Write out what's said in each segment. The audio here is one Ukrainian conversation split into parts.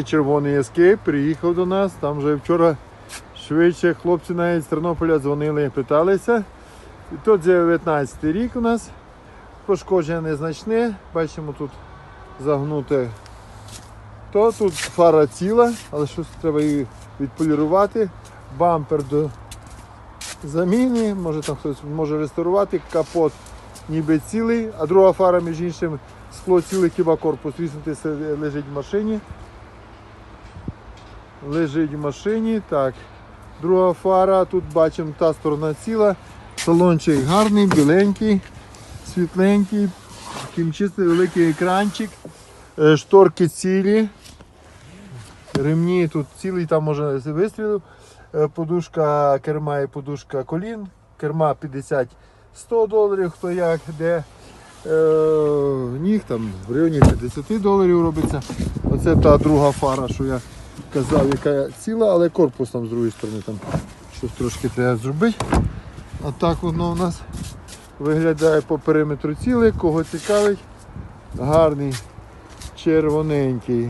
Червоний ескейп приїхав до нас. Там вже вчора швидше хлопці навіть з Тернополя дзвонили, питалися. І тут 19 рік у нас. Пошкодження незначне. Бачимо тут загнуте. То тут фара ціла, але щось треба її відполірувати. Бампер до заміни, може там хтось може реставрувати, капот ніби цілий, а друга фара, між іншим, скло ціле, хіба корпус віснути лежить в машині. Лежить в машині. Так. Друга фара, тут бачимо та сторона ціла. Салончик гарний, біленький, світленький, чистий великий екранчик, Е, шторки цілі. Ремні тут цілий, там може вистрілив. Е, Подушка керма і подушка колін. Керма 50-100 доларів, хто як, де. Е, ніг там в районі 50 доларів робиться. Оце та друга фара, що я казав, яка ціла, але корпус там з другої сторони там щось трошки треба зробити. А так воно у нас виглядає по периметру ціле, кого цікавить. Гарний червоненький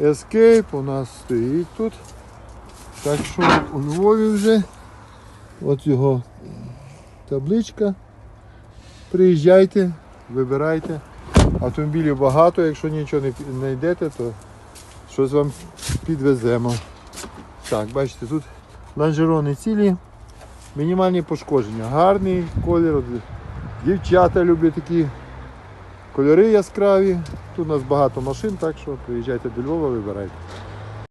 Escape у нас стоїть тут. Так що у Львові вже от його табличка. Приїжджайте, вибирайте. Автомобілів багато, якщо нічого не пі- не йдете, то щось вам підвеземо. Так, бачите, тут лонжерони цілі, мінімальні пошкодження. Гарний колір. Дівчата люблять такі кольори яскраві. Тут у нас багато машин, так що приїжджайте до Львова, вибирайте.